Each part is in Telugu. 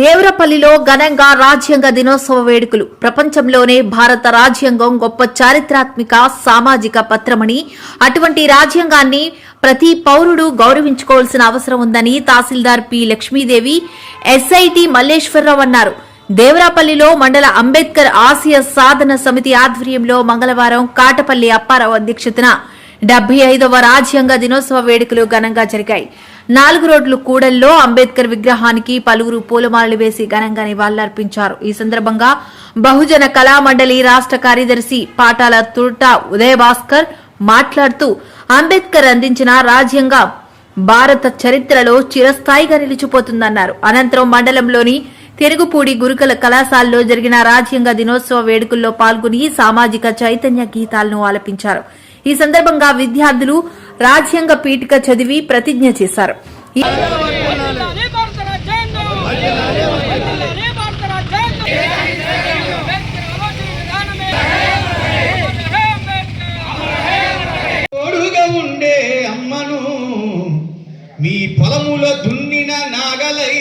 దేవరపల్లిలో ఘనంగా రాజ్యాంగ దినోత్సవ వేడుకలు. ప్రపంచంలోనే భారత రాజ్యాంగం గొప్ప చారిత్రాత్మక సామాజిక పత్రమని అటువంటి రాజ్యాంగాన్ని ప్రతి పౌరుడు గౌరవించుకోవాల్సిన అవసరం ఉందని తహసీల్దార్ పి. లక్ష్మీదేవి ఎస్ఐటి మల్లేశ్వరరావు అన్నారు. దేవరాపల్లిలో మండల అంబేద్కర్ ఆసియా సాధన సమితి ఆధ్వర్యంలో మంగళవారం కాటపల్లి అప్పారావు అధ్యక్షతన డెబ్బై ఐదవ రాజ్యాంగ దినోత్సవ వేడుకలు ఘనంగా జరిగాయి. నాలుగు రోడ్లు కూడల్లో అంబేద్కర్ విగ్రహానికి పలువురు పూలమాలలు వేసి ఘనంగా నివాళులర్పించారు. ఈ సందర్భంగా బహుజన కళా మండలి రాష్ట్ర కార్యదర్శి పాటాల తుర్ట ఉదయభాస్కర్ మాట్లాడుతూ అంబేద్కర్ అందించిన రాజ్యాంగ భారత చరిత్రలో చిరస్థాయిగా నిలిచిపోతుందన్నారు. అనంతరం మండలంలోని తిరుగుపూడి గురుకుల కళాశాలలో జరిగిన రాజ్యాంగ దినోత్సవ వేడుకల్లో పాల్గొని సామాజిక చైతన్య గీతాలను ఆలపించారు. ఈ సందర్భంగా విద్యార్థులు రాజ్యాంగ పీఠిక చదివి ప్రతిజ్ఞ చేశారు. తోడుగా ఉండే అమ్మను మీ పొలముల దున్నిన నాగలై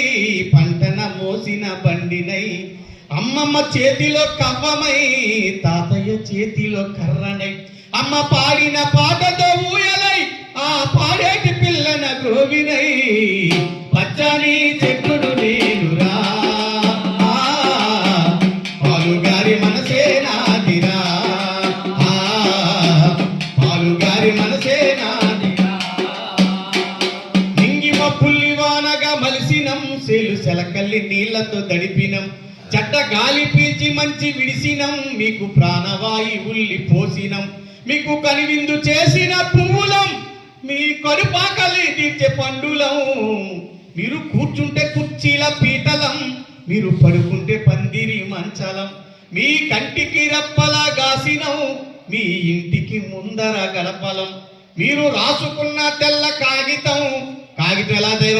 పంటన మోసిన బండినై అమ్మమ్మ చేతిలో కవ్వమై తాతయ్య చేతిలో కర్రనై అమ్మ పాడిన పాటతో సెలకల్లి నీళ్ళతో దడిపినం చెడ్డ గాలి పీల్చి మంచి విడిసినం. మీకు ప్రాణవాయి ఉల్లి పోసినం. మీకు కనివిందు చేసిన పువ్వులం. మీ కరుపాకలి తీర్చే పండులం. మీరు కూర్చుంటే కుర్చీల పీటలం. మీరు పడుకుంటే పందిరి మంచలం. మీ కంటికి రప్పలా గాసినం. మీ ఇంటికి ముందర గడపలం. మీరు రాసుకున్న తెల్ల కాగితం. కాగితం ఎలా తయారు